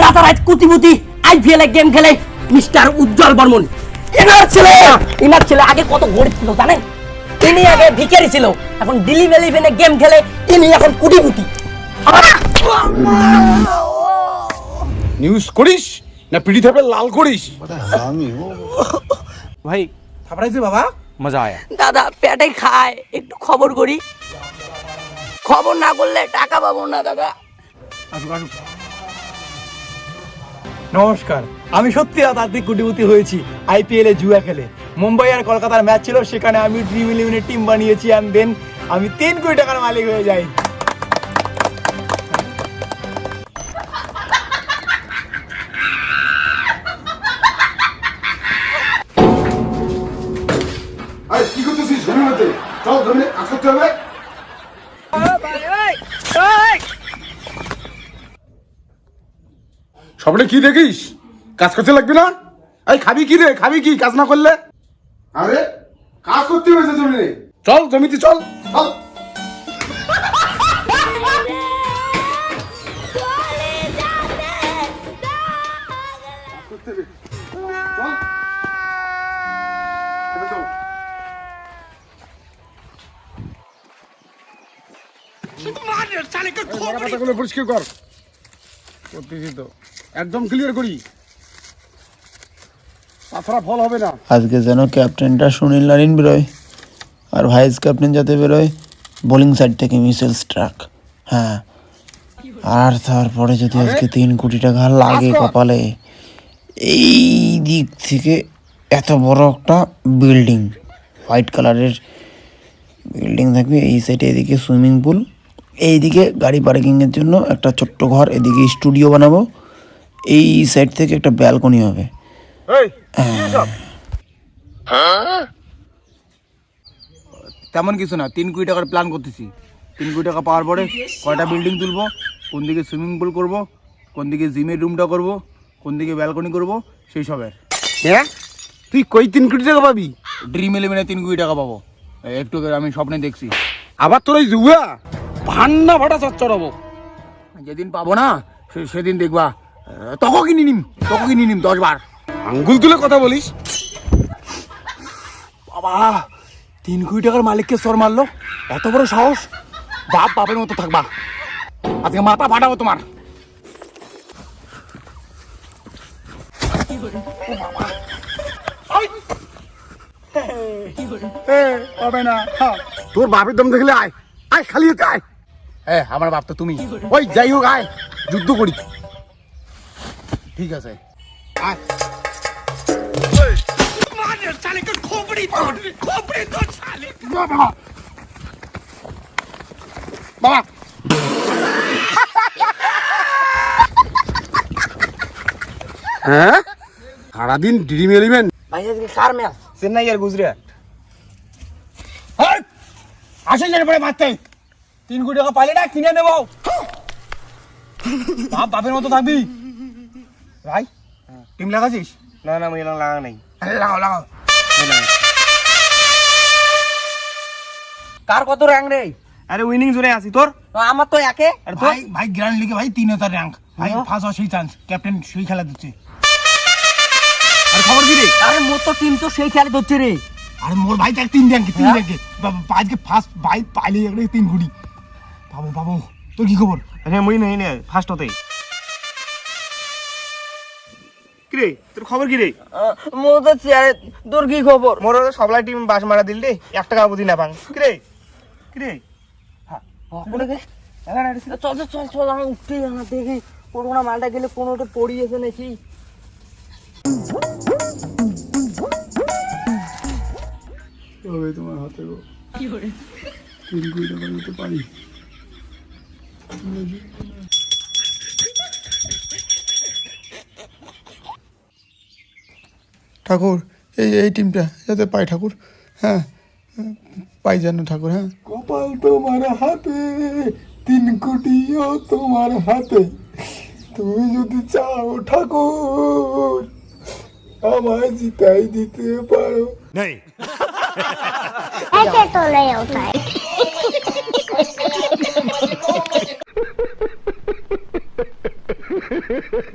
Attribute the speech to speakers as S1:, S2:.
S1: রাতারাত কুটিমুটি IPL game খেলে mister Ujjwal Barman. এনার ছেলে এনার ছেলে আগে কত গরিব ছিল জানেন? তিনি আগে ভিখারি ছিল এখন দিল্লি ইলেভেনে গেম খেলে তিনি এখন কুটিমুটি
S2: নিউজ করিস না পিড়ি থাপে লাল করিস?
S3: ভাই
S2: থাপড়াইছে বাবা?
S3: মজা আয়া।
S1: দাদা পেটে খায় একটু খবর করি। খবর না করলে টাকা পাবো না দাদা।
S4: নমস্কার। আমি সত্যি রাতারাতি কোটিপতি হয়েছি আইপিএল এ জুয়া খেলে। মুম্বাই আর কলকাতার ম্যাচ ছিল সেখানে আমি ড্রিম ইলেভেনের টিম বানিয়েছি অ্যান্ড দেন আমি তিন কোটি টাকার মালিক হয়ে যাই।
S5: আরে কি করতেছিস? চল কাজ করতে হবে।
S2: স্বপ্নে কি দেখিস? কাজ করতে লাগবে না? এই খাবি কি রে? খাবি কি? কাজ না করলে?
S5: আরে কাজ করতে তো জমিনে
S2: চল জমিতে চল।
S5: চল।
S2: পরিষ্কার কর। করতেছি তো। একদম ক্লিয়ার করি। তাছাড়া ফল হবে না।
S6: আজকে যেন ক্যাপ্টেনটা সুনীল নারিন বেরোয় আর ভাইস ক্যাপ্টেন যাতে বেরোয় বোলিং সাইড থেকে মিসেল স্ট্রাক। হ্যাঁ আর তারপরে যদি আজকে তিন কোটি টাকা লাগে কপালে এই দিক থেকে এত বড় একটা বিল্ডিং হোয়াইট কালারের বিল্ডিং থাকবে। এই সাইডে এদিকে সুইমিং পুল এইদিকে গাড়ি পার্কিংয়ের জন্য একটা ছোট্ট ঘর এদিকে স্টুডিও বানাবো। এই সাইড থেকে একটা ব্যালকনি হবে।
S4: তেমন কিছু না তিন কোটি টাকার প্ল্যান করতেছি। তিন কোটি টাকা পাওয়ার পরে কয়টা বিল্ডিং তুলবো কোন দিকে সুইমিং পুল করব কোন দিকে জিমের রুমটা করব কোন দিকে ব্যালকনি করব সেই সবের।
S2: হ্যাঁ তুই কই তিন কোটি টাকা পাবি?
S4: ড্রিম ইলেভেনে তিন কোটি টাকা পাবো। একটু আমি স্বপ্নে দেখছি।
S2: আবার তোর ওই জুয়া? ভান্না ভাটা চচ্চড়াবো।
S4: যেদিন পাবো না সে- সেদিন দেখবা। তখন কিনে নিম তখন কিনে নিম দশ বার
S2: আঙ্গুল তুলে কথা বলিস?
S4: বাবা তিন কোটি টাকার মালিককে সর মারলো। এত বড় সাহস? বাপ বাপের মতো থাকবা। আজকে মাথা ফাটাবো তোমার। হবে না হ্যাঁ।
S2: তোর বাপের দম দেখলে আয় আয় খালি আয়।
S4: হ্যাঁ আমার বাপ তো তুমি।
S2: ওই যাই হোক আয়। যুদ্ধ করি।
S4: ঠিক আছে।
S2: আয়। বাবা। বাবা। হ্যাঁ? সারাদিন ড্রিম এলিমেন্ট।
S1: ভাই আজকে কার ম্যাচ
S4: চেন্নাই আর গুজরাট আসেন যেন পরে মারতে তিন কোটি টাকা পাইলে না কিনে নেব। বাপ বাপের মতো থাকবি। ভাই টিম লাগাছিস না না আমি লাগা নাই লাগাও লাগাও
S1: কার কত র্যাঙ্ক রে
S4: আরে উইনিং জোরে আছি তোর
S1: আমার তো একে
S4: ভাই ভাই গ্র্যান্ড লিগে ভাই তিন হাজার র্যাঙ্ক ভাই ফার্স্ট হওয়ার সেই চান্স ক্যাপ্টেন সেই খেলা দিচ্ছে। আর খবর কি রে?
S1: আরে মোর তো টিম তো সেই খেলে ধরছে রে।
S4: আরে মোর ভাই দেখ তিন র্যাঙ্কে তিন? র্যাঙ্কে আজকে ফার্স্ট ভাই পাইলে একটা তিন কোটি বাবু বাবু তোর কি খবর? আরে মুই নেই নে ফার্স্ট হতে। কিরে? তোর খবর কি রে
S1: মোর তো চেয়ারে তোর কি খবর?
S4: মোর সবলাই টিম বাস মারা দিল রে এক টাকা বুঝি না পাং কিরে? কিরে?
S1: চল চল চল চল আমি উঠতে জানা দেখি করোনা মালটা গেলে কোনোটা পড়িয়েছে নাকি।
S5: তবে তোমার হাতে গো? তিন কোটি টাকার মতো পারি
S7: ঠাকুর এই এই টিমটা যাতে পাই ঠাকুর হ্যাঁ পাই যেন ঠাকুর হ্যাঁ।
S5: কপাল তোমার হাতে তিন কোটিও তোমার হাতে। তুমি যদি চাও ঠাকুর আমায় জিতাই দিতে পারো।
S8: ऐसे